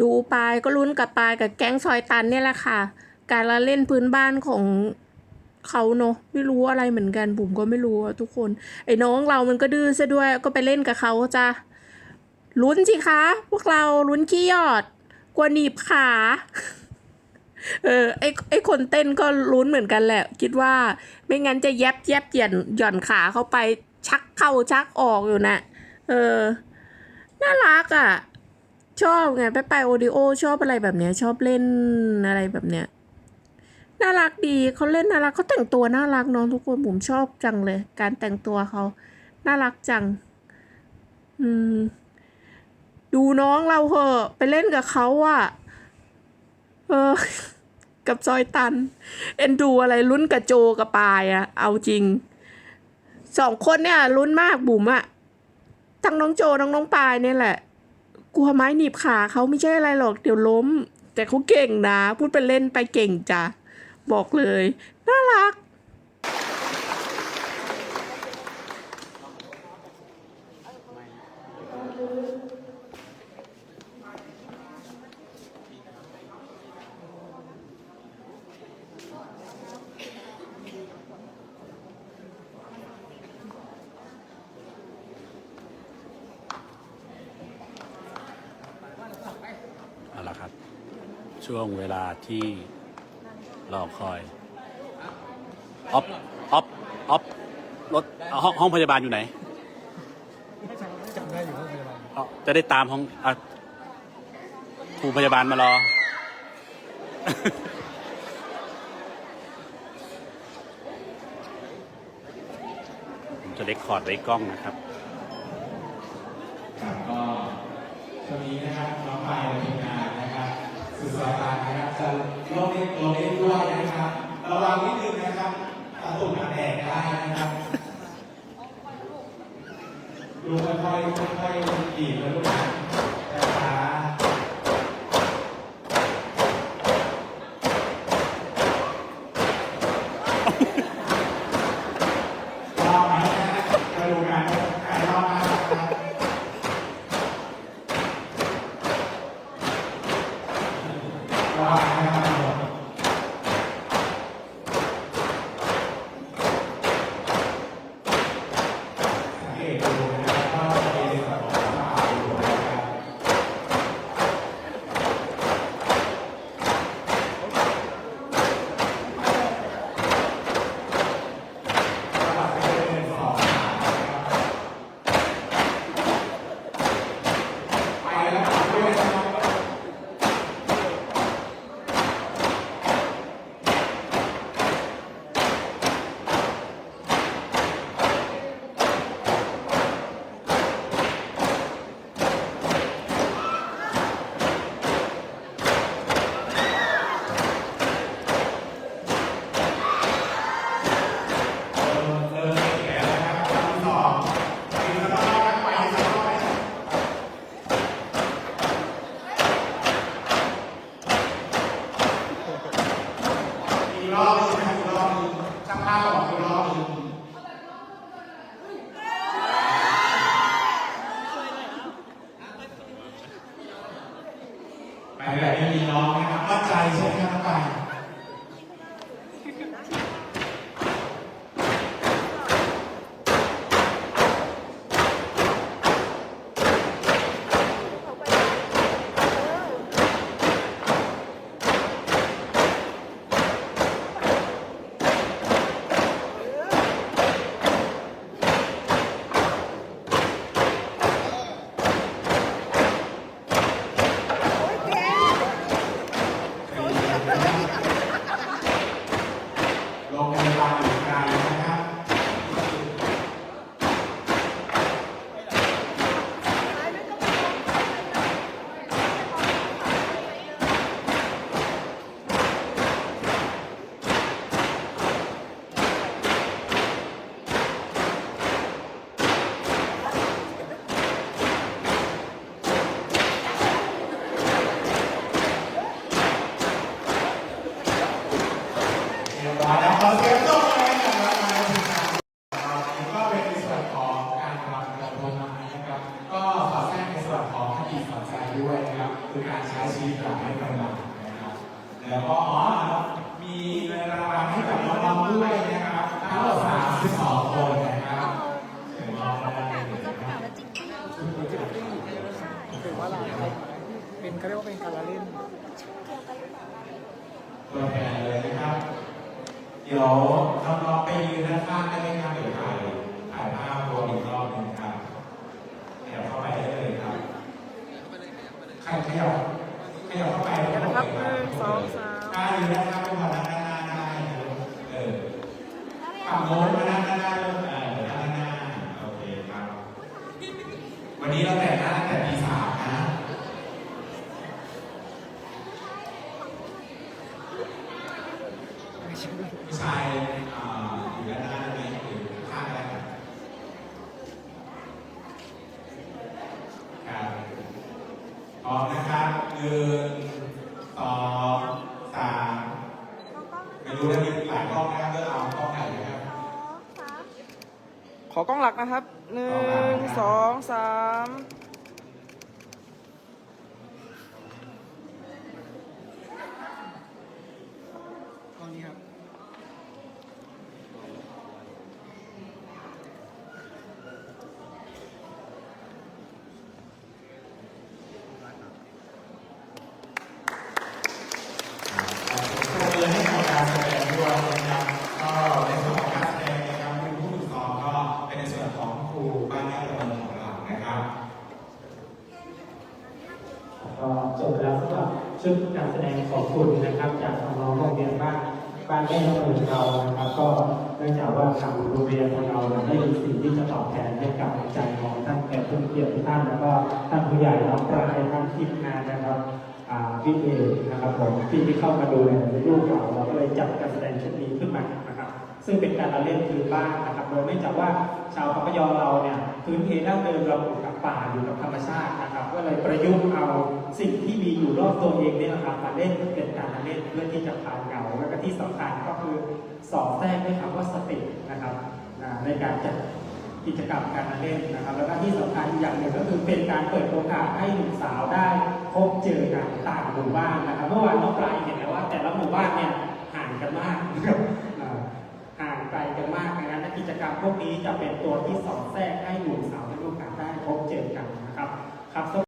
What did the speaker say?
ดูปายก็ลุ้นกับปายกับแก๊งซอยตันเนี่ยแหละค่ะ การละเล่นพื้นบ้านของเขาเนอะไม่รู้อะไรเหมือนกันบุ๋มก็ไม่รู้ทุกคน ไอ้น้องเรามันก็ดื้อซะด้วยก็ไปเล่นกับเขาจ้ะลุ้นสิคะ พวกเราลุ้นขี้หยอด กลัวหนีบขาเออไอไอคนเต้นก็ลุ้นเหมือนกันแหละ คิดว่าไม่งั้นจะแยบแยบหย่อนหย่อนขาเข้าไปชักเข้าชักออกอยู่นะเออ น่ารักอะ ชอบไงไปไปโอดิโอชอบอะไรแบบเนี้ย ชอบเล่นอะไรแบบเนี้ยน่ารักดีเขาเล่นน่ารักเขาแต่งตัวน่ารักน้องทุกคนผมชอบจังเลย การแต่งตัวเขาน่ารักจัง อืม ดูน้องเราเหอะไปเล่นกับเขาอะเออ กับจอยตัน เอ็นดูอะไรลุ้นกับโจกับปายอะเอาจริงสองคนเนี่ยลุ้นมากบุ๋มอะทั้งน้องโจทั้งน้องปายเนี่ยแหละ กลัวไม้หนีบขาเขาไม่ใช่อะไรหรอกเดี๋ยวล้ม แต่เขาเก่งนะ พูดไปเล่นไปเก่งจ้ะบอกเลย น่ารัก เอาละครับ ช่วงเวลาที่รอคอยออฟออฟออฟรถเอาห้องห้องพยาบาลอยู่ไหนจำได้อยู่ห้องพยาบาลเอาจะได้ตามห้องอะครูพยาบาลมารอ ผมจะเล็กคอร์ดไว้กล้องนะครับ ก็ช่วงนี้นะครับานะครับจะลงเล่นลงเล่นด้วยนะครับระวังนิดนึงนะครับตะตุ่มแดกได้นะครับดูค่อยๆค่อยๆกีบแล้วลูกนะช้า สั Thank you. ดี๋ยวน้องๆไปยืนด้านข้างได้ไหมครับเดี๋ยวถ่ายถ่ายภาพรวมอีกรอบหนึงครับเดี๋ยวเข้าไปได้เลยครับใครขยับขยับเข้าไปได้เลยครับหนึ่งสองสามได้อยู่นะครับเป็นวันด้านหน้าได้นะเออฝั่งโน้นมาด้านหน้าได้เลยเออด้านหน้าโอเคครับ วันนี้เราแต่งหน้าตั้งแต่ตีสามนะ ผู้ชายอ่าอยู่ด้านหน้าได้ไหมหรือข้างได้ไหมครับพร้อมนะครับหนึ่งสองสามไม่รู้นะมีหลายกล้องนะครับเลือกเอากล้องไหนนะครับ ขอกล้องหลักนะครับหนึ่งสองสาม กล้องนี้ครับ ขอบคุณให้กับการแสดงด้วยนะครับก็ในส่วนของการแสดงนะครับผู้ฝึกสอนก็เป็นในส่วนของครูบ้านแม่ประเมินของเรานะครับ ก็จบแล้วสำหรับ ชุดการแสดงขอบคุณนะครับ จากน้องโรงเรียนบ้านบ้านแม่ของเรานะครับ ก็เนื่องจากว่าทางโรงเรียนของเราได้มีสิ่งที่จะตอบแทนให้กับใจของท่านแขกผู้เกียรติทุกท่านแล้วก็ท่านผู้ใหญ่น้องปลายท่านทีมงานนะครับพี่เอนะครับผมที่ที่เข้ามาดูในรูปเราเราก็เลยจัดการแสดงชุดนี้ขึ้นมานะครับ ซึ่งเป็นการละเล่นพื้นบ้านนะครับโดยเนื่องจากว่าชาวพะพยอเราเนี่ยพื้นเพดั้งเดิมเราปลูกกั ป่าอยู่กับธรรมชาตินะครับ ก็เลยประยุกต์เอาสิ่งที่มีอยู่รอบตัวเองเนี่ยนะครับมาเล่นเป็นการเล่นเพื่อที่จะพาเหงาแล้วก็ที่สำคัญก็คือสอดแทรกด้วยคำว่าสตินะครับในการจัดกิจกรรมการเล่นนะครับ แล้วก็ที่สำคัญอย่างหนึ่งก็คือเป็นการเปิดโอกาสให้หนุ่มสาวได้พบเจอกันต่างหมู่บ้านนะครับเมื่อวานน้องปลายเห็นแล้วว่า แต่ละหมู่บ้านเนี่ยห่างกันมากนะครับห่างไกลกันมากดังนั้นกิจกรรมพวกนี้จะเป็นตัวที่สอดแทรกให้หนุ่มสาว ร่วมกันได้พบเจอกันนะครับครับ